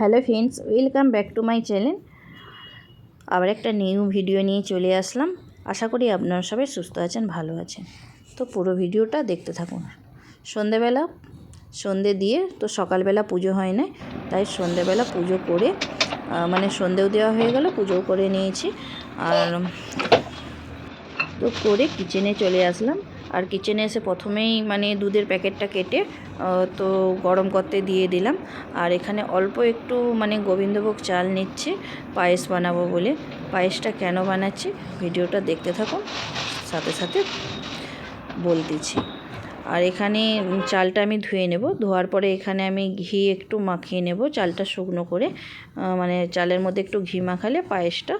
Hello friends, welcome back to my channel. আবার একটা new video নিয়ে চলে আসলাম। আশা করি আপনারা সবাই সুস্থ আছেন, ভালো আছেন। তো পুরো ভিডিওটা দেখতে থাকুন। সন্ধেবেলা, সন্ধে দিয়ে তো সকালবেলা পুজো হয় না তাই সন্ধেবেলা পুজো করে মানে সন্ধেও দেওয়া হয়ে গেল, পুজোও করে নিয়েছি। আর তো করে কিচেনে চলে আসলাম। আর কিচেনে এসে প্রথমেই মানে দুধের প্যাকেটটা কেটে তো গরম করতে দিয়ে দিলাম। আর এখানে অল্প একটু মানে গোবিন্দভোগ চাল নিচ্ছে, পায়েস বানাবো বলে। পায়েসটা কেন বানাচ্ছি ভিডিওটা দেখতে থাকুন, সাথে সাথে বলতেছি আর এখানে চালটা আমি ধুয়ে নেব, ধোয়ার পরে এখানে আমি ঘি একটু মাখিয়ে নেব, চালটা শুকনো করে। মানে চালের মধ্যে একটু ঘি মাখালে পায়েসটা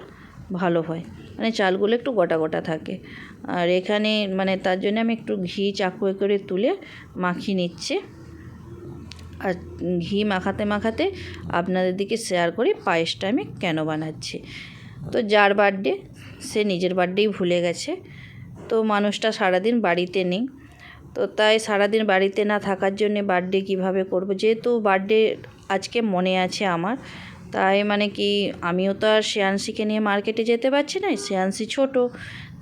ভালো হয়। মানে চালগুলো একটু গোটা গোটা থাকে। আর এখানে মানে তার জন্য আমি একটু ঘি চাকুয়ে করে তুলে মাখিয়ে নিচ্ছে। আর ঘি মাখাতে মাখাতে আপনাদের দিকে শেয়ার করি পায়েসটা আমি কেন বানাচ্ছি। তো যার বার্থডে, সে নিজের বার্থডেই ভুলে গেছে। তো মানুষটা সারাদিন বাড়িতে নেই। তো তাই সারাদিন বাড়িতে না থাকার জন্যে বার্থডে কীভাবে করব? যেহেতু বার্থডে আজকে মনে আছে আমার তাই মানে কি আমিও তো আর শ্রেয়াংশীকে নিয়ে মার্কেটে যেতে পারছি না, শ্রেয়াংশী ছোট।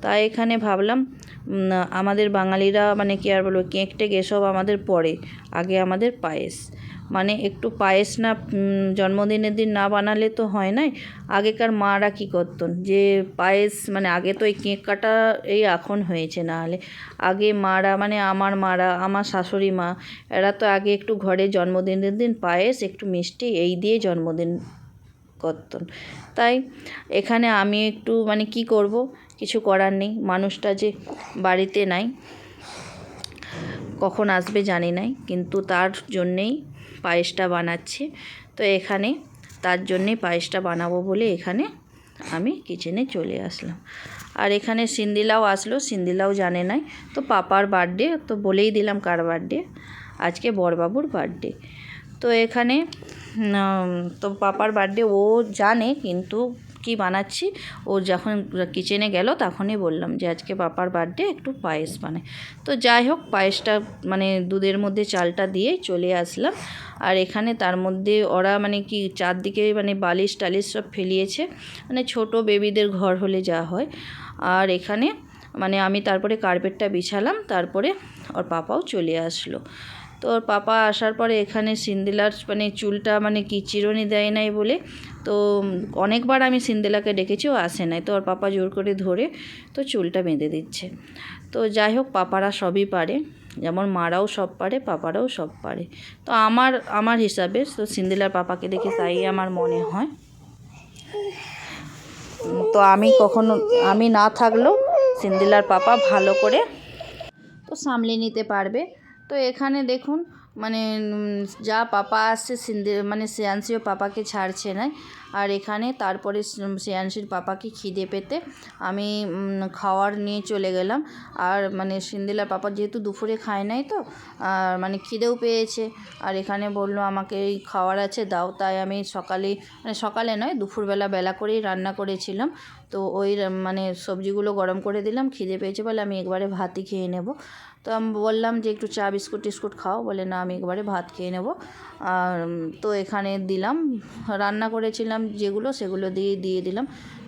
তাই এখানে ভাবলাম আমাদের বাঙালিরা মানে কি আর বলব, কেক টেক এসব আমাদের পরে, আগে আমাদের পায়েস। মানে একটু পায়েস না জন্মদিনের দিন না বানালে তো হয় নাই। আগেকার মারা কী করতেন? যে পায়েস মানে আগে তো এই কেক কাটা এই এখন হয়েছে না হলে আগে মারা মানে আমার মারা, আমার শাশুড়ি মা, এরা তো আগে একটু ঘরে জন্মদিনের দিন পায়েস, একটু মিষ্টি, এই দিয়ে জন্মদিন করতেন। তাই এখানে আমি একটু মানে কি করব? কিছু করার নেই। মানুষটা যে বাড়িতে নাই, কখন আসবে জানি নাই। কিন্তু তার জন্যেই পায়েসটা বানাচ্ছি। তো এখানে তার জন্যে পায়েসটা বানাবো বলে এখানে আমি কিচেনে চলে আসলাম। আর এখানে সিন্দিলাও আসলো, সিন্দিলাও জানে নাই। তো পাপার বার্থডে তো বলেই দিলাম কার বার্থডে আজকে বড়বাবুর বার্থডে তো এখানে তো পাপার বার্থডে ও জানে, কিন্তু কি বানাচ্ছি? ও যখন কিচেনে গেল, তখনই বললাম যে, আজকে পাপার বার্থডে একটু পায়েস বানাই। তো যাই হোক, পায়েসটা মানে দুধের মধ্যে চালটা দিয়ে চলে আসলাম। আর এখানে তার মধ্যে ওরা মানে কি চারদিকে মানে বালিশ টালিশ সব ফেলিয়েছে। মানে ছোট বেবিদের ঘর হলে যা হয়। আর এখানে মানে আমি তারপরে কার্পেটটা বিছালাম, তারপরে ওর পাপাও চলে আসলো। তো ওর পাপা আসার পরে এখানে সিন্দিলার মানে চুলটা মানে কি চিরুনি দেয় নাই বলে তো অনেকবার আমি সিন্দেলাকে ডেকেছি, ও আসে নাই। তো ওর পাপা জোর করে ধরে তো চুলটা বেঁধে দিচ্ছে। তো যাই হোক, পাপারা সবই পারে। যেমন মারাও সব পারে, পাপারাও সব পারে। তো আমার আমার হিসাবে তো সিন্দেলার পাপাকে দেখে তাই আমার মনে হয়। তো আমি কখনো, আমি না থাকলেও সিন্দিলার পাপা ভালো করে তো সামলে নিতে পারবে। তো এখানে দেখুন মানে যা পাপা আসছে সিন্ধে মানে শ্রেয়াংশীও পাপাকে ছাড়ছে না। আর এখানে তারপরে শ্রে- শ্রেয়াংশীর পাপাকে খিদে পেতে আমি খাওয়ার নিয়ে চলে গেলাম। আর মানে সিন্দিলার পাপা যেহেতু দুপুরে খায় নাই তো, আর মানে খিদেও পেয়েছে। আর এখানে বলল, আমাকে এই খাওয়ার আছে, দাও। তাই আমি সকালে মানে সকালে নয়, দুপুরবেলা বেলা করেই রান্না করেছিলাম। তো ওই মানে সবজিগুলো গরম করে দিলাম, খিদে পেয়েছে বলে আমি একবারে ভাতই খেয়ে নেব। তো আমি বললাম যে একটু চা, বিস্কুট টিস্কুট খাও, বলে না, আমি একবারে ভাত খেয়ে নেব। আর, তো এখানে দিলাম, রান্না করেছিলাম যেগুলো, সেগুলো দিয়ে দিয়ে দিলাম।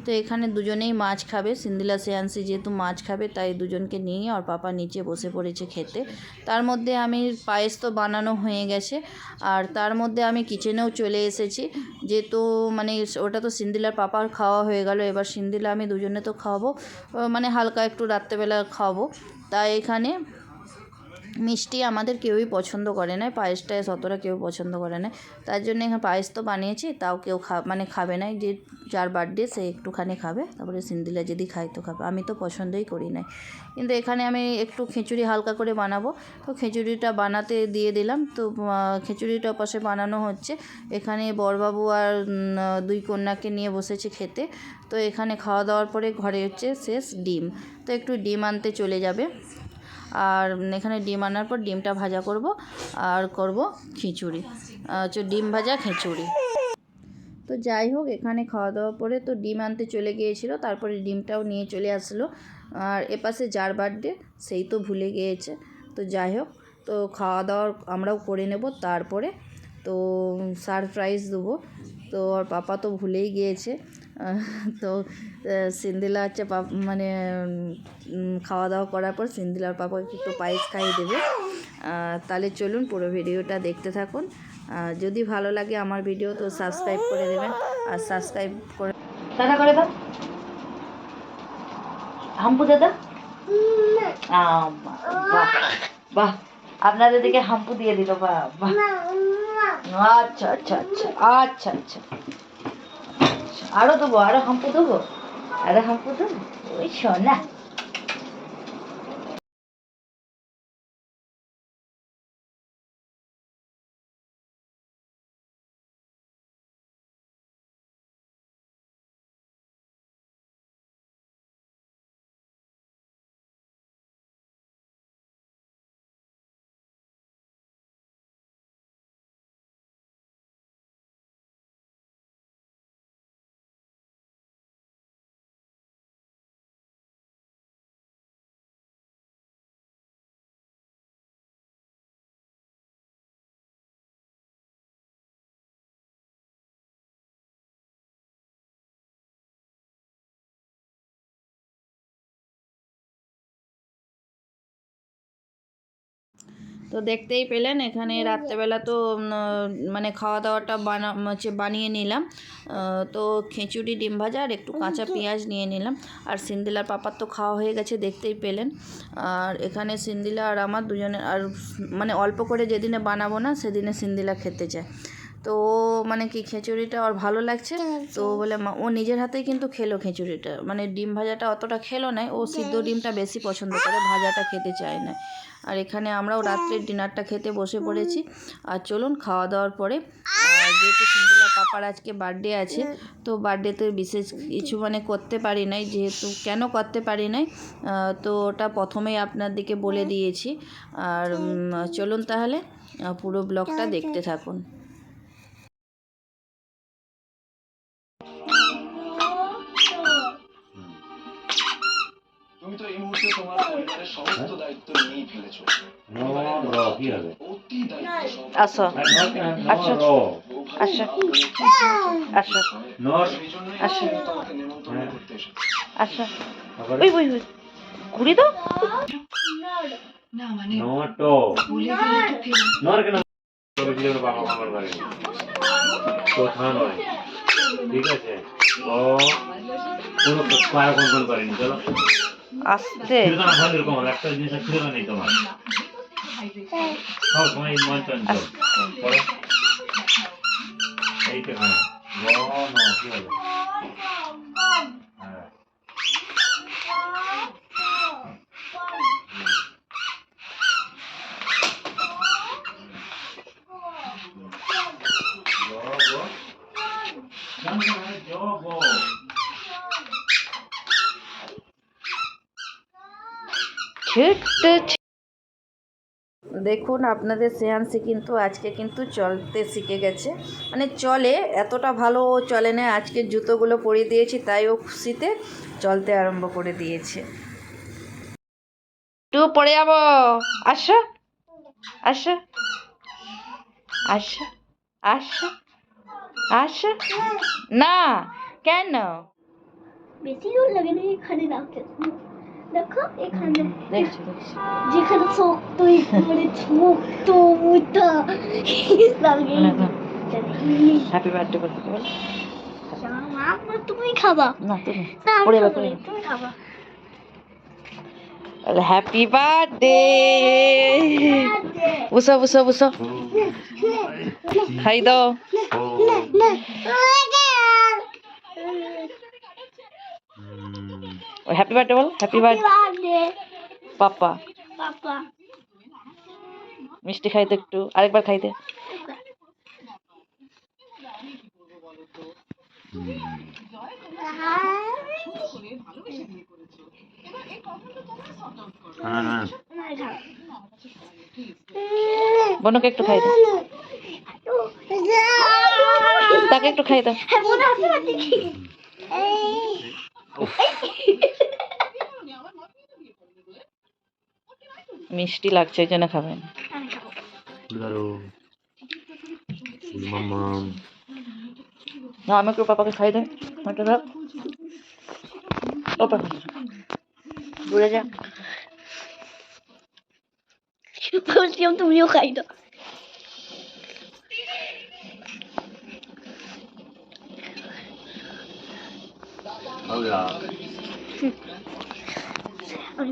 তো এখানে দুজনেই মাছ খাবে। সিন্দিলা সেয়ান্সি যেহেতু মাছ খাবে, তাই দুজনকে নিয়ে আর পাপা নিচে বসে পড়েছে খেতে। তার মধ্যে আমি পায়েস তো বানানো হয়ে গেছে। আর তার মধ্যে আমি কিচেনেও চলে এসেছি। যেহেতু মানে ওটা তো সিন্দিলার পাপার খাওয়া হয়ে গেল, এবার সিন্দিলা আমি দুজনে তো খাওয়াবো মানে হালকা একটু রাত্রেবেলা খাওয়াবো তাই এখানে মিষ্টি আমাদের কেউই পছন্দ করে না, পায়েস টায়েস অতটা কেউ পছন্দ করে না। তার জন্য এখানে পায়েস তো বানিয়েছি, তাও কেউ খা মানে খাবে না যে যার বার্থডে সে একটুখানি খাবে, তারপরে সিন্দিলা যদি খায় তো খাবে, আমি তো পছন্দই করি না। কিন্তু এখানে আমি একটু খিচুড়ি হালকা করে বানাবো, তো খিচুড়িটা বানাতে দিয়ে দিলাম, তো খিচুড়িটা পাশে বানানো হচ্ছে। এখানে বরবাবু আর দুই কন্যাকে নিয়ে বসেছে খেতে, তো এখানে খাওয়া দাওয়ার পরে ঘরে হচ্ছে শেষ ডিম, তো একটু ডিম আনতে চলে যাবে। আর এখানে ডিম আনার পর ডিমটা ভাজা করব আর করব খিচুড়ি। হচ্ছে ডিম ভাজা খিচুড়ি। তো যাই হোক, এখানে খাওয়া দাওয়া পরে তো ডিম আনতে চলে গিয়েছিল, তারপরে ডিমটাও নিয়ে চলে আসলো। আর এপাশে যার বার্থডে সেই তো ভুলে গিয়েছে। তো যাই হোক, তো খাওয়া দাওয়া আমরাও করে নেব, তারপরে তো সারপ্রাইজ দেবো। তো ওর পাপা তো ভুলেই গিয়েছে। তো সিন্দিলা হচ্ছে পাপ মানে খাওয়া দাওয়া করার পর সিন্দিলার পাপাকে একটু পায়েস খাইয়ে দেবে। তাহলে চলুন পুরো ভিডিওটা দেখতে থাকুন। যদি ভালো লাগে আমার ভিডিও তো সাবস্ক্রাইব করে দেবেন। আর সাবস্ক্রাইব করে দাদা করে দাও। হাম্পু দাদা। বাহ। আপনাদের দিকে হাম্পু দিয়ে দিল, বাহ বাহ। আচ্ছা আচ্ছা আচ্ছা আচ্ছা আচ্ছা। আরও দেবো আরও হাম্পু দেবো আরও হাম্পু দেবো। ওই শোনা তো দেখতেই পেলেন, এখানে রাত্রেবেলা তো মানে খাওয়া দাওয়াটা বানা, হচ্ছে বানিয়ে নিলাম। তো খিচুড়ি, ডিম ভাজা আর একটু কাঁচা পেঁয়াজ নিয়ে নিলাম। আর সিন্দিলার পাপার তো খাওয়া হয়ে গেছে, দেখতেই পেলেন। আর এখানে সিন্দিলা আর আমার দুজনের আর মানে অল্প করে যেদিনে বানাবো না, সেদিনে সিন্দিলা খেতে চায়। তো ও মানে কি খিচুড়িটা ওর ভালো লাগছে। তো বলে ও নিজের হাতেই কিন্তু খেলো খিচুড়িটা। মানে ডিম ভাজাটা অতটা খেলো না ও সিদ্ধ ডিমটা বেশি পছন্দ করে ভাজাটা খেতে চায় না। আর এখানে আমরাও রাত্রের ডিনারটা খেতে বসে পড়েছি। আর চলুন খাওয়া দাওয়ার পরে যেহেতু সিন্দুলা পাপার আজকে বার্থডে আছে তো বার্থডেতে বিশেষ কিছু মানে করতে পারি নাই যেহেতু কেন করতে পারি নাই তো ওটা প্রথমেই আপনার দিকে বলে দিয়েছি। আর চলুন তাহলে পুরো ব্লগটা দেখতে থাকুন। সমস্ত দায়িত্ব নিয়েই ফেলেছো। অতি দায়িত্ব আসো। আচ্ছা। আচ্ছা আচ্ছা নর আচ্ছা। আমি তোমাকে নেমন্তন্ন করতে এসেছি। আচ্ছা তারপরে ওই ওই ওই। ঘুরি দাও। নট। নর কেন? বাবা মামার বাড়ি কথা নয়। ঠিক আছে? ও কোনো কন্ট্রোল করেনি। চলো। আস্তে খিরদানা ভালো এরকম হবে একটা জিনিস খিরদানা নেই তোমার সব সময় মন চঞ্চল করো এইটা হ্যাঁ র ন কি হবে হ্যাঁ দেখুন আপনাদের শ্রেয়াংশী কিন্তু আজকে কিন্তু চলতে শিখে গেছে। মানে চলে এতটা ভালো চলে না আজকে জুতোগুলো পরে দিয়েছি তাই ও খুশিতে চলতে আরম্ভ করে দিয়েছে। একটু পড়ে যাব। আসো। আসো। আসো। আসো। আসো। না কেন? বেশি জোর লাগে না এখানে রাখতে দেখো এখানে। দেখছি দেখছি। যেখানে শক্ত মানে মোটা হ্যাপি বার্থডে বলতে বল? তুমি খাবা। না তুমি। তুমি খাবা। হ্যাপি বার্থডে বুসো বুসো বুসো। খাই দাও না হ্যাপি বার্থডে বল হ্যাপি বার্থডে পাপা পাপা মিষ্টি খাইতে একটু আরেকবার খাইতে। হ্যাঁ। হ্যাঁ বোনকে একটু খাই দাও তাকে একটু খাই দাও মিষ্টি লাগছে ওই জন্য খাবেন। ধরো মাম্মা না আমি একটু পাপাকে খাই দেয় পাপা দূরে যা। বলছিলাম তুমিও খাই দাও। আল্লাহ আমি